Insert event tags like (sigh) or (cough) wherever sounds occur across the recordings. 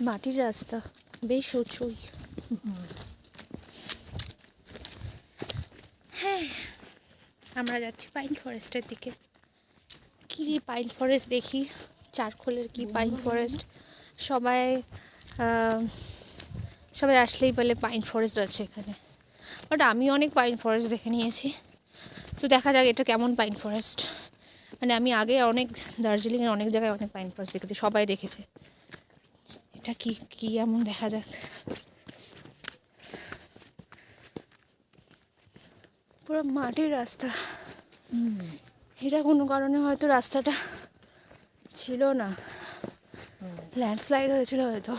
মাটির রাস্তা। বেশ উঁচুই। হ্যাঁ আমরা যাচ্ছি পাইন ফরেস্টের দিকে। কী পাইন ফরেস্ট দেখি? চারখোলের কি পাইন ফরেস্ট? সবাই সবাই আসলেই বলে পাইন ফরেস্ট আছে এখানে। বাট আমি অনেক পাইন ফরেস্ট দেখে নিয়েছি। তো দেখা যাক এটা কেমন পাইন ফরেস্ট। মানে আমি আগে অনেক, দার্জিলিংয়ের অনেক জায়গায় অনেক পাইন ফরেস্ট দেখেছি, সবাই দেখেছে। এটা কি কি এমন দেখা যাক পুরো মাটির রাস্তা। এটা কোনো কারণে হয়তো রাস্তাটা ছিল না। ল্যান্ডস্লাইড হয়েছিল হয়তো।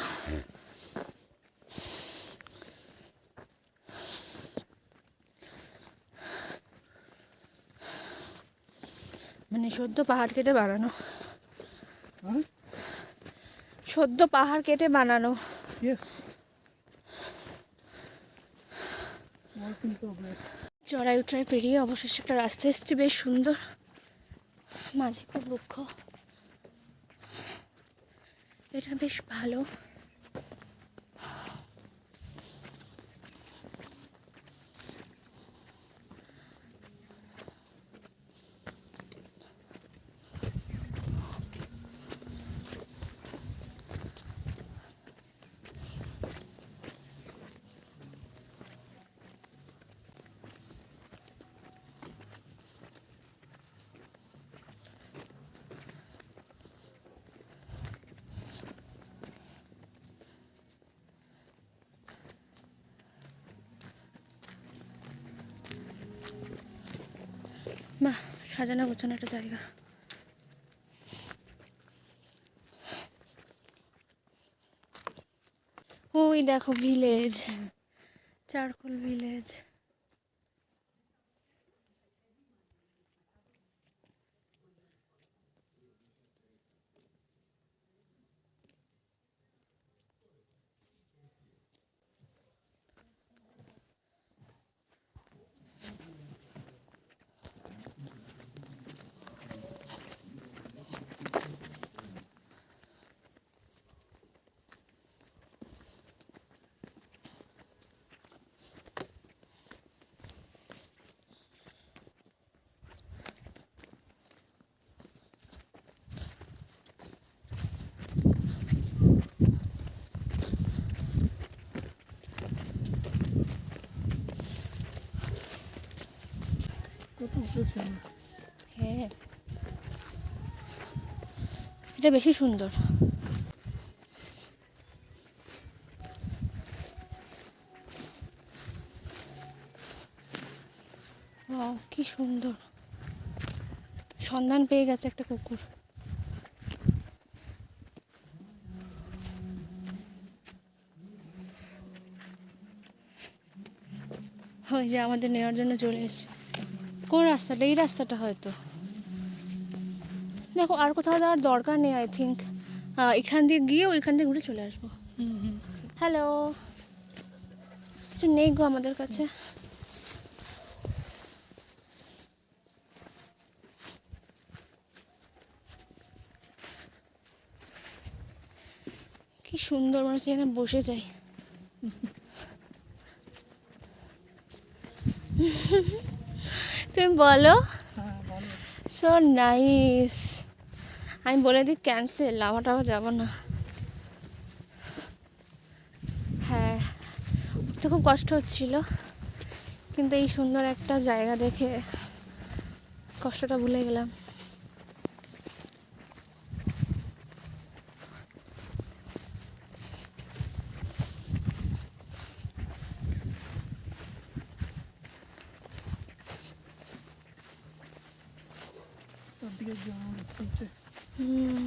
মানে সদ্য পাহাড় কেটে বানানো? সদ্য পাহাড় কেটে বানানো. চড়াই উঠায় পেরিয়ে অবশেষে একটা রাস্তা এসছে বেশ সুন্দর। মাঝে খুব রুক্ষ। এটা বেশ ভালো। বাহ সাজানো গোছানো একটা জায়গা। ওই দেখো ভিলেজ চারকোল ভিলেজ হ্যাঁ এটা বেশি সুন্দর। কি সুন্দর। সন্ধান পেয়ে গেছে একটা কুকুর। ওই যে আমাদের নেওয়ার জন্য চলে এসছে। কোন রাস্তাটা এই রাস্তাটা হয়তো। দেখো, আর কোথাও যাওয়ার দরকার নেই আই থিঙ্ক এখান দিয়ে গিয়ে ওইখান দিয়ে ঘুরে চলে আসব। হ্যালো কিছু নেই গো আমাদের কাছে। কি সুন্দর মনে হচ্ছে এখানে বসে যাই (laughs) তুমি বলো? হ্যাঁ সো নাইস আমি বলে দিই ক্যান্সেল আমার টাকা যাব না। হ্যাঁ উঠতে খুব কষ্ট হচ্ছিল কিন্তু এই সুন্দর একটা জায়গা দেখে কষ্টটা ভুলে গেলাম। তার দিকে যাওয়া হচ্ছে হুম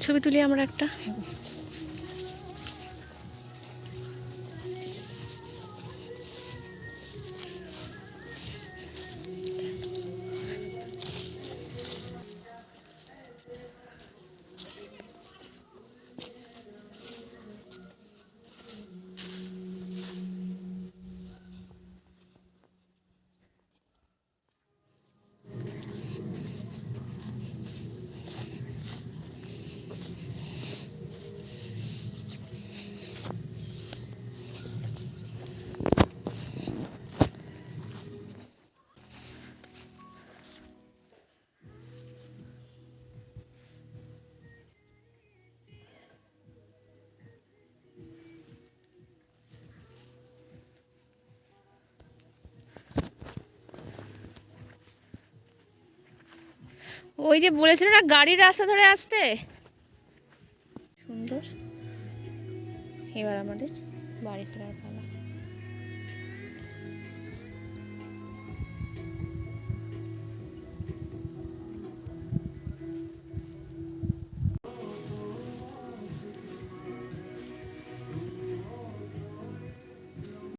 ছবি তুলি আমরা একটা? ওই যে বলেছিল না গাড়ির রাস্তা ধরে আসতে? সুন্দর। এবার আমাদের বাড়ি ফেরার